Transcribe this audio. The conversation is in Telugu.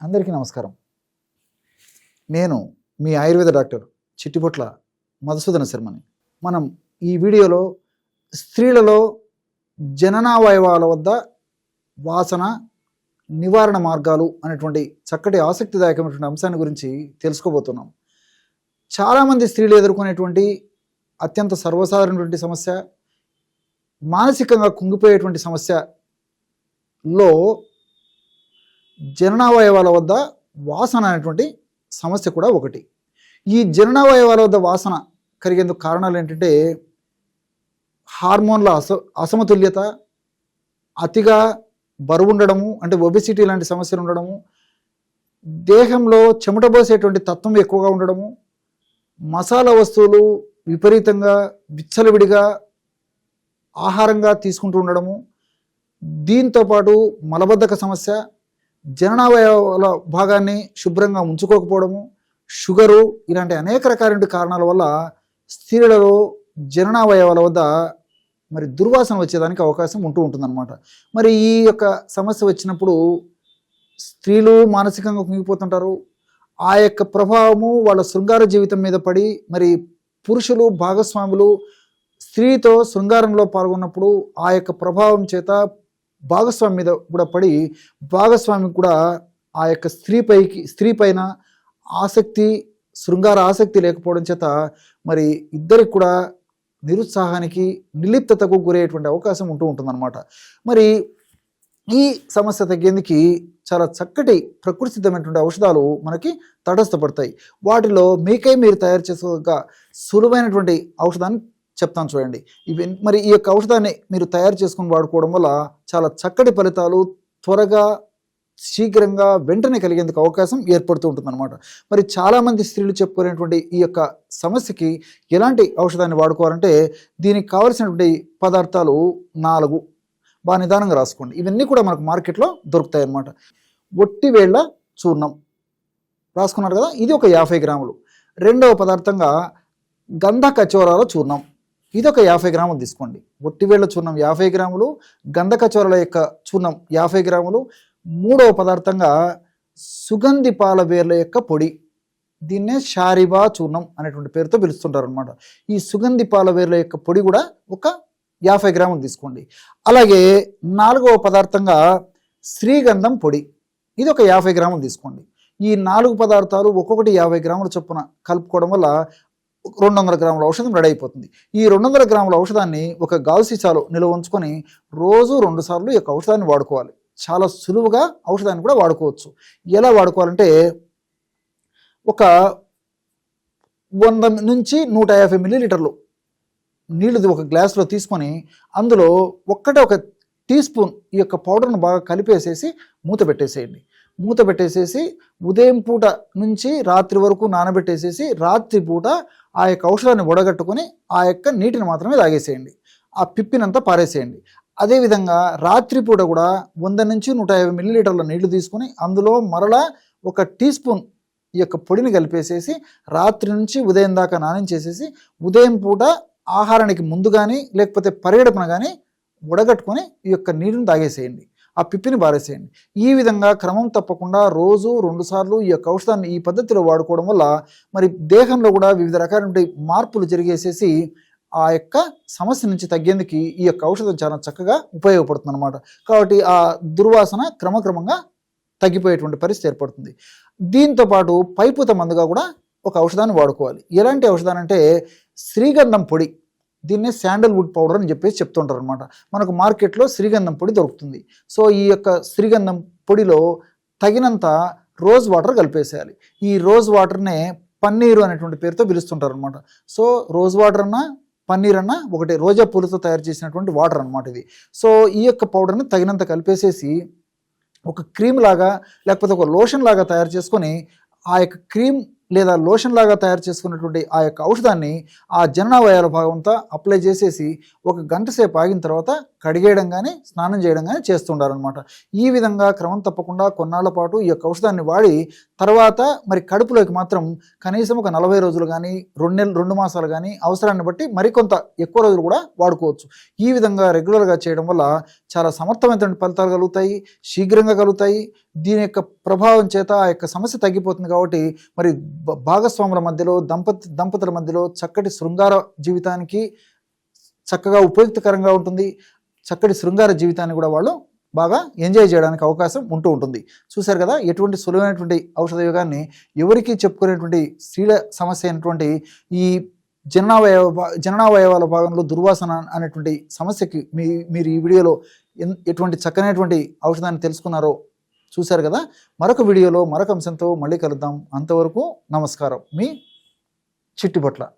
అందరికీ నమస్కారం. నేను మీ ఆయుర్వేద డాక్టర్ చిట్టిపొట్ల మధుసూదన శర్మని. మనం ఈ వీడియోలో స్త్రీలలో జననావయవాల వద్ద వాసన నివారణ మార్గాలు అనేటువంటి చక్కటి ఆసక్తిదాయకమైనటువంటి అంశాన్ని గురించి తెలుసుకోబోతున్నాం. చాలామంది స్త్రీలు ఎదుర్కొనేటువంటి అత్యంత సర్వసాధారణటువంటి సమస్య మానసికంగా కుంగిపోయేటువంటి సమస్యలో జననావయవాల వద్ద వాసన అనేటువంటి సమస్య కూడా ఒకటి. ఈ జననావయవాల వద్ద వాసన కలిగేందుకు కారణాలు ఏంటంటే హార్మోన్ల అస అసమతుల్యత అతిగా బరువు ఉండడము అంటే ఒబెసిటీ లాంటి సమస్యలు ఉండడము దేహంలో చెమటబోసేటువంటి తత్వం ఎక్కువగా ఉండడము మసాలా వస్తువులు విపరీతంగా విచ్చలవిడిగా ఆహారంగా తీసుకుంటూ ఉండడము దీంతోపాటు మలబద్ధక సమస్య జననావయవాల భాగాన్ని శుభ్రంగా ఉంచుకోకపోవడము షుగరు ఇలాంటి అనేక రకాలైన కారణాల వల్ల స్త్రీలలో జననావయవాల వద్ద మరి దుర్వాసన వచ్చేదానికి అవకాశం ఉంటూ ఉంటుందన్నమాట. మరి ఈ యొక్క సమస్య వచ్చినప్పుడు స్త్రీలు మానసికంగా కుంగిపోతుంటారు. ఆ యొక్క ప్రభావము వాళ్ళ శృంగార జీవితం మీద పడి మరి పురుషులు భాగస్వాములు స్త్రీతో శృంగారంలో పాల్గొన్నప్పుడు ఆ యొక్క ప్రభావం చేత భాగస్వామి మీద కూడా పడి భాగస్వామి కూడా ఆ యొక్క స్త్రీపైకి స్త్రీ పైన ఆసక్తి శృంగార ఆసక్తి లేకపోవడం చేత మరి ఇద్దరికి కూడా నిరుత్సాహానికి నిలిప్తతకు గురయ్యేటువంటి అవకాశం ఉంటూ ఉంటుందన్నమాట. మరి ఈ సమస్య తగ్గేందుకు చాలా చక్కటి ప్రకృతి సిద్ధమైనటువంటి ఔషధాలు మనకి తటస్థపడతాయి. వాటిలో మీకై మీరు తయారు చేసుకోగ సులువైనటువంటి ఔషధాన్ని చెప్తాను చూడండి. ఇవి మరి ఈ యొక్క ఔషధాన్ని మీరు తయారు చేసుకుని వాడుకోవడం వల్ల చాలా చక్కటి ఫలితాలు త్వరగా శీఘ్రంగా వెంటనే కలిగేందుకు అవకాశం ఏర్పడుతూ ఉంటుందన్నమాట. మరి చాలామంది స్త్రీలు చెప్పుకునేటువంటి ఈ యొక్క సమస్యకి ఎలాంటి ఔషధాన్ని వాడుకోవాలంటే దీనికి కావలసినటువంటి పదార్థాలు నాలుగు. బాగా నిదానంగా రాసుకోండి. ఇవన్నీ కూడా మనకు మార్కెట్లో దొరుకుతాయి అన్నమాట ఒట్టివేళ్ళ చూర్ణం. రాసుకున్నారు కదా? ఇది ఒక యాభై గ్రాములు. రెండవ పదార్థంగా గంధ కచోరాల చూర్ణం. ఇది ఒక యాభై గ్రాములు తీసుకోండి. ఒట్టివేళ్ళ చూర్ణం యాభై గ్రాములు గంధక చోరల యొక్క చూర్ణం యాభై గ్రాములు. మూడవ పదార్థంగా సుగంధి పాల వేర్ల యొక్క పొడి. దీన్నే షారిబా చూర్ణం అనేటువంటి పేరుతో పిలుస్తుంటారు అనమాట ఈ సుగంధి పాల వేర్ల యొక్క పొడి కూడా ఒక యాభై గ్రాములు తీసుకోండి. అలాగే నాలుగవ పదార్థంగా శ్రీగంధం పొడి. ఇది ఒక యాభై గ్రాములు తీసుకోండి. ఈ నాలుగు పదార్థాలు ఒక్కొక్కటి యాభై గ్రాముల చొప్పున కలుపుకోవడం వల్ల రెండు వందల గ్రాముల ఔషధం రెడీ అయిపోతుంది. ఈ రెండు వందల గ్రాముల ఔషధాన్ని ఒక గాజు సీసాలో నిల్వ ఉంచుకొని రోజు రెండు సార్లు ఈ యొక్క ఔషధాన్ని వాడుకోవాలి. చాలా సులువుగా ఔషధాన్ని కూడా వాడుకోవచ్చు. ఎలా వాడుకోవాలంటే ఒక వంద నుంచి నూట యాభై మిల్లీలీటర్లు నీళ్ళు ఒక గ్లాస్లో తీసుకొని అందులో ఒక్కటే ఒక టీ స్పూన్ ఈ యొక్క పౌడర్ను బాగా కలిపేసేసి మూత పెట్టేసేయండి. మూత పెట్టేసేసి ఉదయం పూట నుంచి రాత్రి వరకు నానబెట్టేసేసి రాత్రి పూట ఆ యొక్క ఔషధాన్ని వడగట్టుకొని ఆ యొక్క నీటిని మాత్రమే తాగేసేయండి. ఆ పిప్పినంతా పారేసేయండి. అదేవిధంగా రాత్రిపూట కూడా వంద నుంచి నూట యాభై మిల్లీలీటర్ల నీళ్ళు తీసుకొని అందులో మరలా ఒక టీ స్పూన్ ఈ యొక్క పొడిని కలిపేసేసి రాత్రి నుంచి ఉదయం దాకా నానించేసేసి ఉదయం పూట ఆహారానికి ముందు కానీ లేకపోతే పరిగెడపున కానీ ఉడగట్టుకొని ఈ యొక్క నీరుని తాగేసేయండి. ఆ పిప్పిని బారేసేయండి. ఈ విధంగా క్రమం తప్పకుండా రోజు రెండుసార్లు ఈ యొక్క ఔషధాన్ని ఈ పద్ధతిలో వాడుకోవడం వల్ల మరి దేహంలో కూడా వివిధ రకాలైన మార్పులు జరిగేసేసి ఆ యొక్క సమస్య నుంచి తగ్గేందుకు ఈ యొక్క ఔషధం చాలా చక్కగా ఉపయోగపడుతుంది అనమాట కాబట్టి ఆ దుర్వాసన క్రమక్రమంగా తగ్గిపోయేటువంటి పరిస్థితి ఏర్పడుతుంది. దీంతో పాటు పైపుత మందుగా కూడా ఒక ఔషధాన్ని వాడుకోవాలి. ఎలాంటి ఔషధాన్ని అంటే శ్రీగంధం పొడి. దీన్నే శాండల్వుడ్ పౌడర్ అని చెప్పేసి చెప్తుంటారు అనమాట మనకు మార్కెట్లో శ్రీగంధం పొడి దొరుకుతుంది. సో ఈ యొక్క శ్రీగంధం పొడిలో తగినంత రోజ్ వాటర్ కలిపేసేయాలి. ఈ రోజ్ వాటర్నే పన్నీరు అనేటువంటి పేరుతో పిలుస్తుంటారు అనమాట సో రోజ్ వాటర్ అన్నా పన్నీర్ అన్న ఒకటి రోజా పూలతో తయారు చేసినటువంటి వాటర్ అనమాట ఇది. సో ఈ యొక్క పౌడర్ని తగినంత కలిపేసేసి ఒక క్రీమ్ లాగా లేకపోతే ఒక లోషన్ లాగా తయారు చేసుకొని ఆ యొక్క క్రీమ్ లేదా లోషన్ లాగా తయారు చేసుకున్నటువంటి ఆ యొక్క ఔషధాన్ని ఆ జననావయాల భాగంతో అప్లై చేసేసి ఒక గంట సేపు ఆగిన తర్వాత కడిగేయడం కానీ స్నానం చేయడం కానీ చేస్తుండారనమాట ఈ విధంగా క్రమం తప్పకుండా కొన్నాళ్ళ పాటు ఈ యొక్క ఔషధాన్ని వాడి తర్వాత మరి కడుపులోకి మాత్రం కనీసం ఒక నలభై రోజులు కానీ రెండు నెలలు రెండు మాసాలు కానీ అవసరాన్ని బట్టి మరికొంత ఎక్కువ రోజులు కూడా వాడుకోవచ్చు. ఈ విధంగా రెగ్యులర్గా చేయడం వల్ల చాలా సమర్థమైనటువంటి ఫలితాలు కలుగుతాయి శీఘ్రంగా కలుగుతాయి. దీని యొక్క ప్రభావం చేత ఆ యొక్క సమస్య తగ్గిపోతుంది కాబట్టి మరి భాగస్వాముల మధ్యలో దంపతి దంపతుల మధ్యలో చక్కటి శృంగార జీవితానికి చక్కగా ఉపయుక్తకరంగా ఉంటుంది. చక్కటి శృంగార జీవితాన్ని కూడా వాళ్ళు బాగా ఎంజాయ్ చేయడానికి అవకాశం ఉంటూ ఉంటుంది. చూశారు కదా ఎటువంటి సులువైనటువంటి ఔషధ యోగాన్ని ఎవరికి చెప్పుకునేటువంటి స్త్రీల సమస్య అయినటువంటి ఈ జననావయవ భా- జననావయవాల భాగంలో దుర్వాసన అనేటువంటి సమస్యకి మీ మీరు ఈ వీడియోలో ఎటువంటి చక్కనైనటువంటి ఔషధాన్ని తెలుసుకున్నారో చూశారు కదా. మరొక వీడియోలో మరొక అంశంతో మళ్ళీ కలుద్దాం. అంతవరకు నమస్కారం. మీ చిట్టిపట్ల